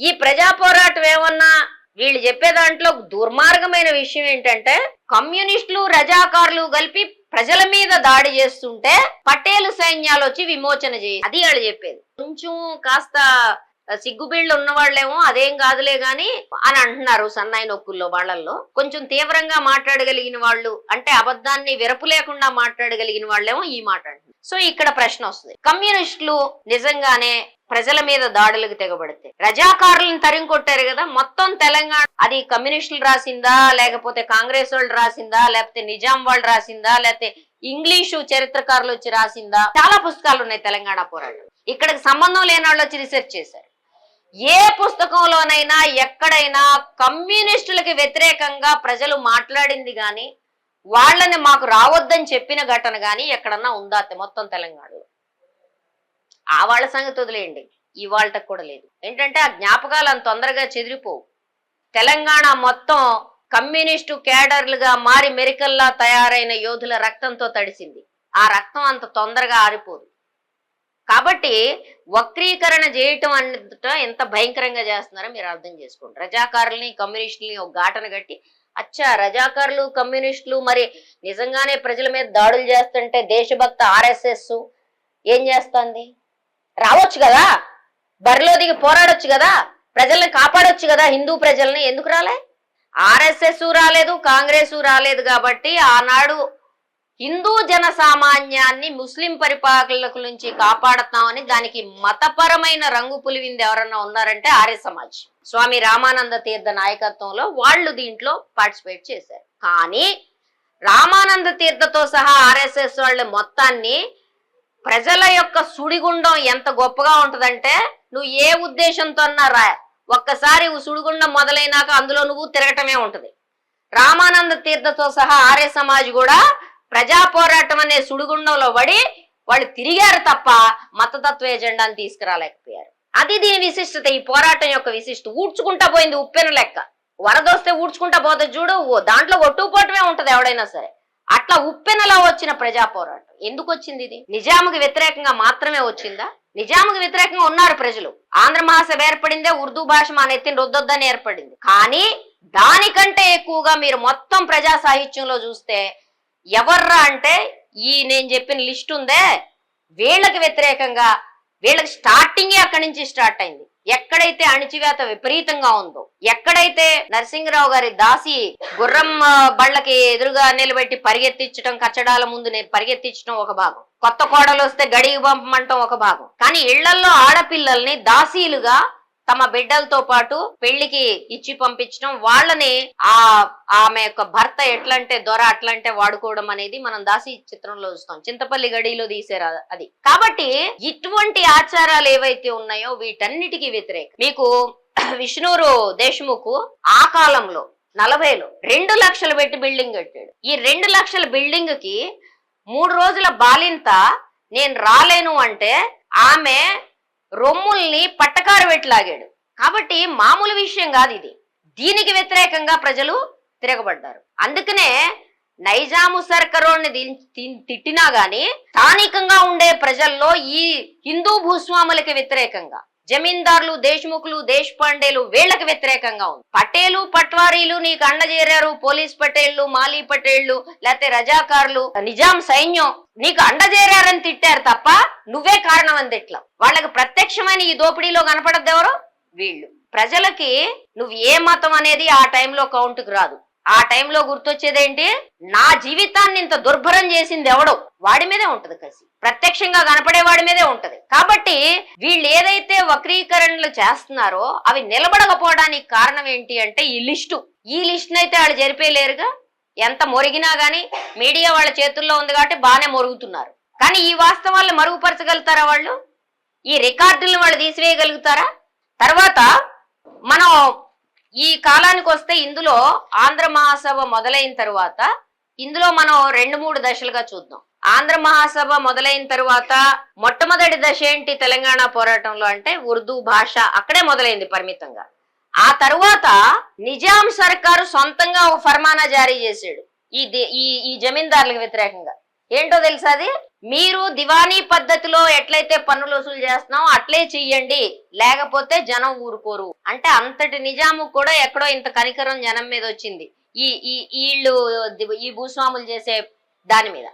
ఈ ప్రజా పోరాటం ఏమన్నా వీళ్ళు చెప్పే దాంట్లో దుర్మార్గమైన విషయం ఏంటంటే కమ్యూనిస్టులు రజాకారులు కలిపి ప్రజల మీద దాడి చేస్తుంటే పటేలు సైన్యాలు వచ్చి విమోచన చేయి. అది వాళ్ళు చెప్పేది. కొంచెం కాస్త సిగ్గుబిళ్ళు ఉన్న వాళ్ళేమో అదేం కాదులే గాని అని అంటున్నారు సన్నాయి నొక్కుల్లో వాళ్ళల్లో. కొంచెం తీవ్రంగా మాట్లాడగలిగిన వాళ్ళు అంటే అబద్ధాన్ని విరపు లేకుండా మాట్లాడగలిగిన వాళ్ళేమో ఈ మాట అంటున్నారు. సో ఇక్కడ ప్రశ్న వస్తుంది. కమ్యూనిస్టులు నిజంగానే ప్రజల మీద దాడులకు తెగబడితే. రజాకారులను తరిమి కొట్టారు కదా మొత్తం తెలంగాణ. అది కమ్యూనిస్టులు రాసిందా లేకపోతే కాంగ్రెస్ వాళ్ళు రాసిందా లేకపోతే నిజాం వాళ్ళు రాసిందా లేకపోతే ఇంగ్లీషు చరిత్రకారులు వచ్చి రాసిందా? చాలా పుస్తకాలు ఉన్నాయి తెలంగాణ పోరాటం ఇక్కడికి సంబంధం లేని వాళ్ళు వచ్చి రీసెర్చ్ చేశారు. ఏ పుస్తకంలోనైనా ఎక్కడైనా కమ్యూనిస్టులకి వ్యతిరేకంగా ప్రజలు మాట్లాడింది కానీ వాళ్ళని మాకు రావద్దని చెప్పిన ఘటన కానీ ఎక్కడన్నా ఉందా మొత్తం తెలంగాణలో? ఆ వాళ్ళ సంగతి వదిలేయండి. ఇవాళకి కూడా లేదు. ఏంటంటే ఆ జ్ఞాపకాలు అంత తొందరగా చెదిరిపోవు. తెలంగాణ మొత్తం కమ్యూనిస్టు క్యాడర్లుగా మారి మెరికల్లా తయారైన యోధుల రక్తంతో తడిసింది. ఆ రక్తం అంత తొందరగా ఆరిపోదు. కాబట్టి వక్రీకరణ చేయటం అన్నట ఎంత భయంకరంగా చేస్తున్నారో మీరు అర్థం చేసుకోండి. రజాకారుల్ని కమ్యూనిస్టుల్ని ఒక ఘాటన కట్టి అచ్చా రజాకారులు కమ్యూనిస్టులు మరి నిజంగానే ప్రజల మీద దాడులు చేస్తుంటే దేశభక్త ఆర్ఎస్ఎస్ ఏం చేస్తుంది? రావచ్చు కదా? బరిలో దిగి పోరాడొచ్చు కదా? ప్రజల్ని కాపాడొచ్చు కదా హిందూ ప్రజల్ని? ఎందుకు రాలే? ఆర్ఎస్ఎస్ రాలేదు కాంగ్రెస్ రాలేదు కాబట్టి ఆనాడు హిందూ జన సామాన్యాన్ని ముస్లిం పరిపాలకుల నుంచి కాపాడుతామని దానికి మతపరమైన రంగు పులివింది ఎవరన్నా ఉన్నారంటే ఆర్య సమాజ్. స్వామి రామానంద తీర్థ నాయకత్వంలో వాళ్ళు దీంట్లో పార్టిసిపేట్ చేశారు. కానీ రామానంద తీర్థతో సహా ఆర్ఎస్ఎస్ వాళ్ళ మొత్తాన్ని ప్రజల యొక్క సుడిగుండం ఎంత గొప్పగా ఉంటదంటే నువ్వు ఏ ఉద్దేశంతో అన్నా రా ఒక్కసారి సుడిగుండం మొదలైనాక అందులో నువ్వు తిరగటమే ఉంటది. రామానంద తీర్థతో సహా ఆర్య సమాజ్ కూడా ప్రజా పోరాటం అనే సుడిగుండంలో పడి వాళ్ళు తిరిగారు తప్ప మతతత్వ ఎజెండాని తీసుకురాలేకపోయారు. అది దీని విశిష్టత ఈ పోరాటం యొక్క విశిష్టత. ఊడ్చుకుంటా పోయింది ఉప్పెన లెక్క. వరదొస్తే ఊడ్చుకుంటా పోతే చూడు ఓ దాంట్లో ఒట్టుకుపోవటమే ఉంటది ఎవడైనా సరే. అట్లా ఉప్పెనలా వచ్చిన ప్రజా పోరాటం ఎందుకు వచ్చింది ఇది నిజాముకి వ్యతిరేకంగా మాత్రమే వచ్చిందా? నిజాముకి వ్యతిరేకంగా ఉన్నారు ప్రజలు. ఆంధ్ర మహాసభ ఏర్పడిందే ఉర్దూ భాష మా నెత్తిని రుద్దొద్దని ఏర్పడింది. కానీ దానికంటే ఎక్కువగా మీరు మొత్తం ప్రజా సాహిత్యంలో చూస్తే ఎవర్రా అంటే ఈ నేను చెప్పిన లిస్ట్ ఉందే. వీళ్ళకి వ్యతిరేకంగా వీళ్ళకి స్టార్టింగే అక్కడి నుంచి స్టార్ట్ అయింది. ఎక్కడైతే అణిచివేత విపరీతంగా ఉందో ఎక్కడైతే నరసింహరావు గారి దాసి గుర్రం బళ్ళకి ఎదురుగా నిలబెట్టి పరిగెత్తించడం కచ్చడాల ముందు పరిగెత్తించడం ఒక భాగం. కొత్త కోడలు వస్తే గడికి పంపమంటం ఒక భాగం. కానీ ఇళ్ళల్లో ఆడపిల్లల్ని దాసీలుగా తమ బిడ్డలతో పాటు పెళ్ళికి ఇచ్చి పంపించడం వాళ్ళని ఆ ఆమె యొక్క భర్త ఎట్లంటే దొర అట్లంటే వాడుకోవడం అనేది మనం దాసి చిత్రంలో చూస్తాం. చింతపల్లి గడిలో తీసారు అది. కాబట్టి ఇటువంటి ఆచారాలు ఏవైతే ఉన్నాయో వీటన్నిటికీ వ్యతిరేకం. మీకు విష్ణూరు దేశ్ముఖ్ ఆ కాలంలో నలభైలో రెండు లక్షలు పెట్టి బిల్డింగ్ కట్టాడు. ఈ రెండు లక్షల బిల్డింగ్కి మూడు రోజుల బాలింత నేను రాలేను అంటే ఆమె రొమ్ముల్ని పట్టకారు పెట్టి లాగాడు కాబట్టి మామూలు విషయం కాదు ఇది. దీనికి వ్యతిరేకంగా ప్రజలు తిరగబడ్డారు. అందుకనే నైజాము సర్కరోడ్ని తి- తిట్టినా గాని స్థానికంగా ఉండే ప్రజల్లో ఈ హిందూ భూస్వాములకి వ్యతిరేకంగా జమీందారులు దేశ్ముఖులు దేశ్ పాండేలు వీళ్ళకి వ్యతిరేకంగా ఉంది. పటేలు పట్వారీలు నీకు అండజేరారు పోలీస్ పటేళ్ళు మాలీ పటేళ్ళు లేకపోతే రజాకారులు నిజాం సైన్యం నీకు అండజేరారని తిట్టారు తప్ప నువ్వే కారణం అని వాళ్ళకి ప్రత్యక్షమైన ఈ దోపిడీలో కనపడద్దు ఎవరు? వీళ్ళు. ప్రజలకి నువ్వు ఏ మతం అనేది ఆ టైంలో కౌంట్కి రాదు. ఆ టైంలో గుర్తొచ్చేదేంటి? నా జీవితాన్ని ఇంత దుర్భరం చేసింది ఎవడో? వాడి మీదే ఉంటది కసి. ప్రత్యక్షంగా కనపడే వాడి మీదే ఉంటది. కాబట్టి వీళ్ళు ఏదైతే వక్రీకరణలు చేస్తున్నారో అవి నిలబడకపోవడానికి కారణం ఏంటి అంటే ఈ లిస్టు. ఈ లిస్ట్ అయితే వాళ్ళు జరిపేయలేరుగా ఎంత మొరిగినా కానీ మీడియా వాళ్ళ చేతుల్లో ఉంది కాబట్టి బాగానే మొరుగుతున్నారు. కానీ ఈ వాస్తవాలను మరుగుపరచగలుగుతారా వాళ్ళు? ఈ రికార్డులను వాళ్ళు తీసివేయగలుగుతారా? తర్వాత మనం ఈ కాలానికి వస్తే ఇందులో ఆంధ్ర మహాసభ మొదలైన తర్వాత ఇందులో మనం రెండు మూడు దశలుగా చూద్దాం. ఆంధ్ర మహాసభ మొదలైన తరువాత మొట్టమొదటి దశ ఏంటి తెలంగాణ పోరాటంలో అంటే ఉర్దూ భాష అక్కడే మొదలైంది పరిమితంగా. ఆ తర్వాత నిజాం సర్కారు సొంతంగా ఒక ఫర్మానా జారీ చేశాడు. ఈ దే- ఈ ఈ జమీందారులకు వ్యతిరేకంగా. ఏంటో తెలుసా అది? మీరు దివానీ పద్ధతిలో ఎట్లయితే పన్నులు వసూలు చేస్తున్నామో అట్లే చెయ్యండి. లేకపోతే జనం ఊరుకోరు. అంటే అంతటి నిజాము కూడా ఎక్కడో ఇంత కనికరం జనం మీద వచ్చింది. ఈ ఈ వీళ్ళు ఈ భూస్వాములు చేసే దాని మీద.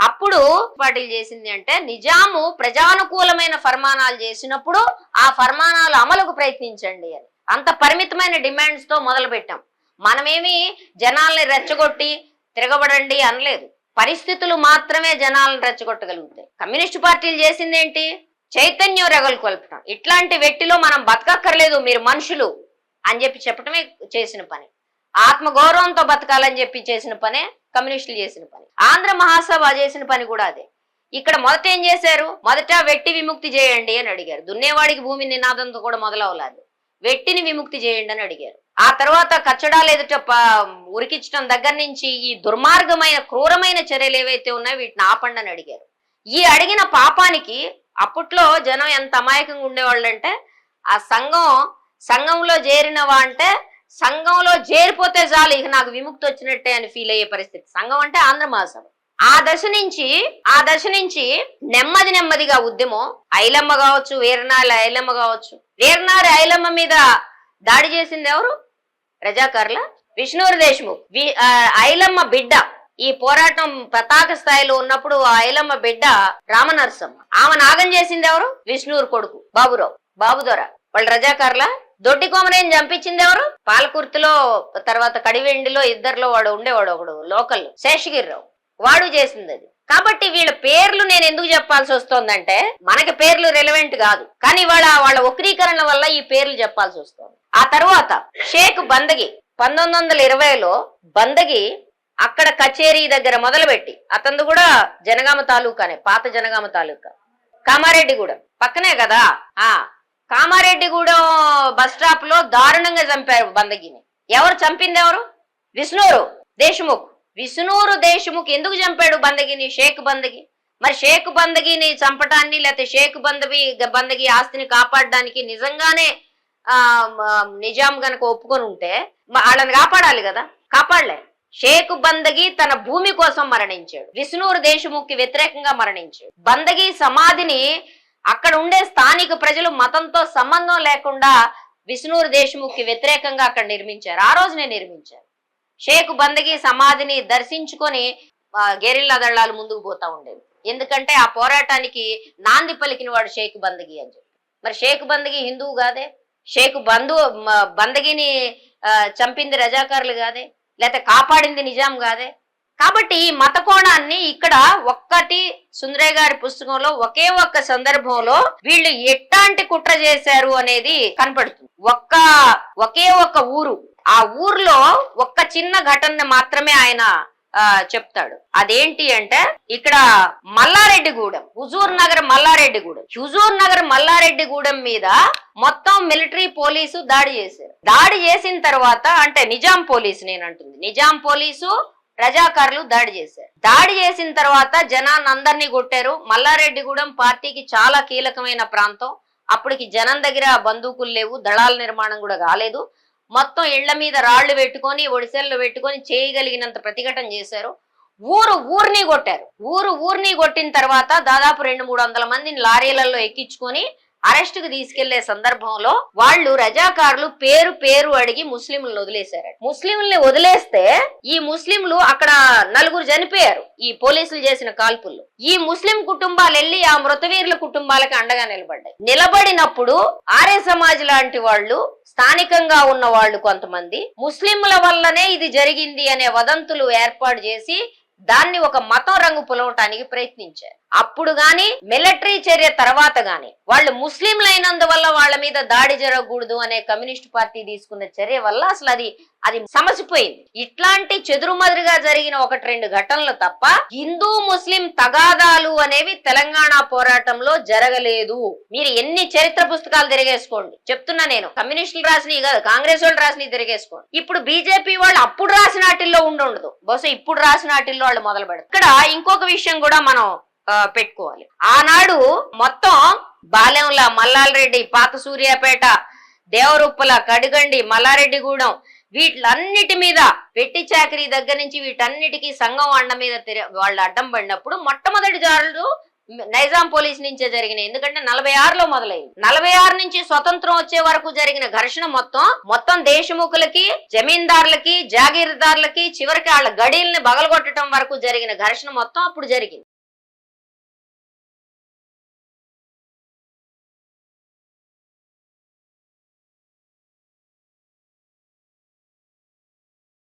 అప్పుడు పాటిల్ చేసింది అంటే నిజాము ప్రజానుకూలమైన ఫర్మానాలు చేసినప్పుడు ఆ ఫర్మానాలు అమలుకు ప్రయత్నించండి అని. అంత పరిమితమైన డిమాండ్స్తో మొదలు పెట్టాం. మనమేమి జనాల్ని రెచ్చగొట్టి తిరగబడండి అనలేదు. పరిస్థితులు మాత్రమే జనాలను రెచ్చగొట్టగలుగుతాయి. కమ్యూనిస్ట్ పార్టీలు చేసింది ఏంటి చైతన్యం రగలుకొల్పడం ఇట్లాంటి వ్యక్తిలో మనం బతకక్కర్లేదు మీరు మనుషులు అని చెప్పి చెప్పడమే చేసిన పని. ఆత్మగౌరవంతో బతకాలని చెప్పి చేసిన పనే కమ్యూనిస్టులు చేసిన పని. ఆంధ్ర మహాసభ చేసిన పని కూడా అదే. ఇక్కడ మొదట ఏం చేశారు? మొదట వెట్టి విముక్తి చేయండి అని అడిగారు. దున్నేవాడికి భూమి నినాదంతో కూడా మొదలవలేదు వెట్టిని విముక్తి చేయండి అని అడిగారు. ఆ తర్వాత కచ్చడాలు ఎదుట ఉరికించడం దగ్గర నుంచి ఈ దుర్మార్గమైన క్రూరమైన చర్యలు ఏవైతే ఉన్నాయో వీటిని ఆపండి అని అడిగారు. ఈ అడిగిన పాపానికి అప్పట్లో జనం ఎంత అమాయకంగా ఉండేవాళ్ళు అంటే ఆ సంఘం సంఘంలో చేరినవా అంటే సంఘంలో చేరిపోతే చాలు ఇక నాకు విముక్తి వచ్చినట్టే అని ఫీల్ అయ్యే పరిస్థితి. సంఘం అంటే ఆంధ్ర మహాసభ. ఆ దశ నుంచి ఆ దశ నుంచి నెమ్మది నెమ్మదిగా ఉద్యమం. ఐలమ్మ కావచ్చు వీరనారి ఐలమ్మ కావచ్చు. వీరనారి ఐలమ్మ మీద దాడి చేసింది ఎవరు? రజాకర్ల విష్ణువర్ దేశ్ముఖ్ వి- ఐలమ్మ బిడ్డ. ఈ పోరాటం పతాక స్థాయిలో ఉన్నప్పుడు ఆ ఐలమ్మ బిడ్డ రామనరసమ్మ. ఆమె నాగం చేసింది ఎవరు? విష్ణువురు కొడుకు బాబురావు. బాబుదొర. వాళ్ళు రజాకర్ల దొడ్డి కోమరేని చంపించింది ఎవరు? పాలకుర్తిలో తర్వాత కడివెండిలో ఇద్దరిలో వాడు ఉండేవాడు ఒకడు లోకల్ శేషగిరిరావు. వాడు చేసింది అది కాబట్టి వీళ్ళ పేర్లు నేను ఎందుకు చెప్పాల్సి వస్తోందంటే మనకి పేర్లు రెలవెంట్ కాదు. కానీ వాళ్ళ వాళ్ళ వక్రీకరణ వల్ల ఈ పేర్లు చెప్పాల్సి వస్తుంది. ఆ తర్వాత షేక్ బందగి పంతొమ్మిది వందల ఇరవైలో బందగి అక్కడ కచేరీ దగ్గర మొదలుపెట్టి అతను కూడా జనగామ తాలూకానే పాత జనగామ తాలూకా. కామారెడ్డిగూడెం. పక్కనే కదా? ఆ. కామారెడ్డిగూడెం బస్ స్టాప్లో దారుణంగా చంపారు బందగిని. ఎవరు చంపింది ఎవరు విష్ణురు దేశ్ముఖ్. విష్ణూరు దేశముకి ఎందుకు చంపాడు బందగిని? షేక్ బందగి. మరి షేక్ బందగిని చంపటాన్ని లేకపోతే షేక్ బందవి బందగి ఆస్తిని కాపాడడానికి నిజంగానే ఆ నిజాం గనక ఒప్పుకొని ఉంటే వాళ్ళని కాపాడాలి కదా? కాపాడలే. షేక్ బందగి తన భూమి కోసం మరణించాడు. విష్ణూరు దేశముఖి వ్యతిరేకంగా మరణించాడు. బందగి సమాధిని అక్కడ ఉండే స్థానిక ప్రజలు మతంతో సంబంధం లేకుండా విష్ణూరు దేశముఖి వ్యతిరేకంగా అక్కడ నిర్మించారు. ఆ రోజునే నిర్మించారు. షేక్ బందగి సమాధిని దర్శించుకొని గెరిల్లా దళాలు ముందుకు పోతా ఉండేవి. ఎందుకంటే ఆ పోరాటానికి నాంది పలికిన వాడు షేక్ బందగి అని చెప్పి. మరి షేక్ బందగి హిందువు కాదే? షేక్ బంధు మ- బందగిని చంపింది రజాకారులు కాదే? లేకపోతే కాపాడింది నిజాం కాదే? కాబట్టి ఈ మత కోణాన్ని ఇక్కడ ఒక్కటి సుందరయ్య గారి పుస్తకంలో ఒకే ఒక్క సందర్భంలో వీళ్ళు ఎట్లాంటి కుట్ర చేశారు అనేది కనపడుతుంది. ఒక్క ఒకే ఒక్క ఊరు ఆ ఊర్లో ఒక్క చిన్న ఘటన మాత్రమే ఆయన ఆ, చెప్తాడు. అదేంటి అంటే ఇక్కడ మల్లారెడ్డిగూడెం హుజూర్ నగర్ మల్లారెడ్డిగూడెం. హుజూర్ నగర్ మల్లారెడ్డిగూడెం మీద మొత్తం మిలిటరీ పోలీసు దాడి చేశారు. దాడి చేసిన తర్వాత అంటే నిజాం పోలీసు నేను అంటుంది నిజాం పోలీసు రజాకారులు దాడి చేశారు. దాడి చేసిన తర్వాత జనాన్ని అందరినీ కొట్టారు. మల్లారెడ్డిగూడెం పార్టీకి చాలా కీలకమైన ప్రాంతం. అప్పటికి జనం దగ్గర బందూకులు లేవు. దళాల నిర్మాణం కూడా కాలేదు. మొత్తం ఇళ్ళ మీద రాళ్ళు పెట్టుకొని ఒడిసెల్లో పెట్టుకొని చేయగలిగినంత ప్రతిఘటన చేశారు. ఊరు ఊరిని కొట్టారు. ఊరు ఊరిని కొట్టిన తర్వాత దాదాపు రెండు మూడు వందల మందిని లారీలలో ఎక్కించుకొని అరెస్ట్కు తీసుకెళ్ళే సందర్భంలో వాళ్ళు రజాకారులు పేరు పేరు అడిగి ముస్లింలను వదిలేశారు ముస్లింల్ని వదిలేస్తే ఈ ముస్లింలు అక్కడ నలుగురు చనిపోయారు ఈ పోలీసులు చేసిన కాల్పుల్లో. ఈ ముస్లిం కుటుంబాలు వెళ్ళి ఆ మృతవీరుల కుటుంబాలకు అండగా నిలబడ్డాయి. నిలబడినప్పుడు ఆర్య సమాజ్ లాంటి వాళ్ళు స్థానికంగా ఉన్న వాళ్ళు కొంతమంది ముస్లింల వల్లనే ఇది జరిగింది అనే వదంతులు ఏర్పాటు చేసి దాన్ని ఒక మతం రంగు పులవటానికి ప్రయత్నించారు. అప్పుడు గాని మిలిటరీ చర్య తర్వాత గాని వాళ్ళు ముస్లింలు అయినందువల్ల వాళ్ళ మీద దాడి జరగకూడదు అనే కమ్యూనిస్ట్ పార్టీ తీసుకున్న చర్య వల్ల అసలు అది అది సమసిపోయింది. ఇట్లాంటి చెదురుమదురుగా జరిగిన ఒకటి రెండు ఘటనలు తప్ప హిందూ ముస్లిం తగాదాలు అనేవి తెలంగాణ పోరాటంలో జరగలేదు. మీరు ఎన్ని చరిత్ర పుస్తకాలు తిరిగేసుకోండి. చెప్తున్నా నేను. కమ్యూనిస్టులు రాసినవి కాదు కాంగ్రెస్ వాళ్ళు రాసినవి తిరిగేసుకోండి. ఇప్పుడు బీజేపీ వాళ్ళు అప్పుడు రాసిన వాటిల్లో ఉండదు బహుశా ఇప్పుడు రాసిన వాటిల్లో వాళ్ళు మొదలు పెడతారు ఇక్కడ ఇంకొక విషయం కూడా మనం పెట్టుకోవాలి. ఆనాడు మొత్తం బాలెంల మల్లాలరెడ్డి పాత సూర్యాపేట దేవరుప్పల కడిగండి మల్లారెడ్డిగూడెం వీటిలన్నిటి మీద పెట్టి చాకరీ దగ్గర నుంచి వీటన్నిటికీ సంఘం అండ మీద వాళ్ళు అడ్డం పడినప్పుడు మొట్టమొదటి జారులు నైజాం పోలీస్ నుంచే జరిగినాయి. ఎందుకంటే నలభై ఆరులో మొదలైంది. నలభై ఆరు నుంచి స్వతంత్రం వచ్చే వరకు జరిగిన ఘర్షణ మొత్తం మొత్తం దేశముఖులకి జమీందారులకి జాగీరదారులకి చివరికి వాళ్ళ గడీల్ని బగలగొట్టడం వరకు జరిగిన ఘర్షణ మొత్తం అప్పుడు జరిగింది.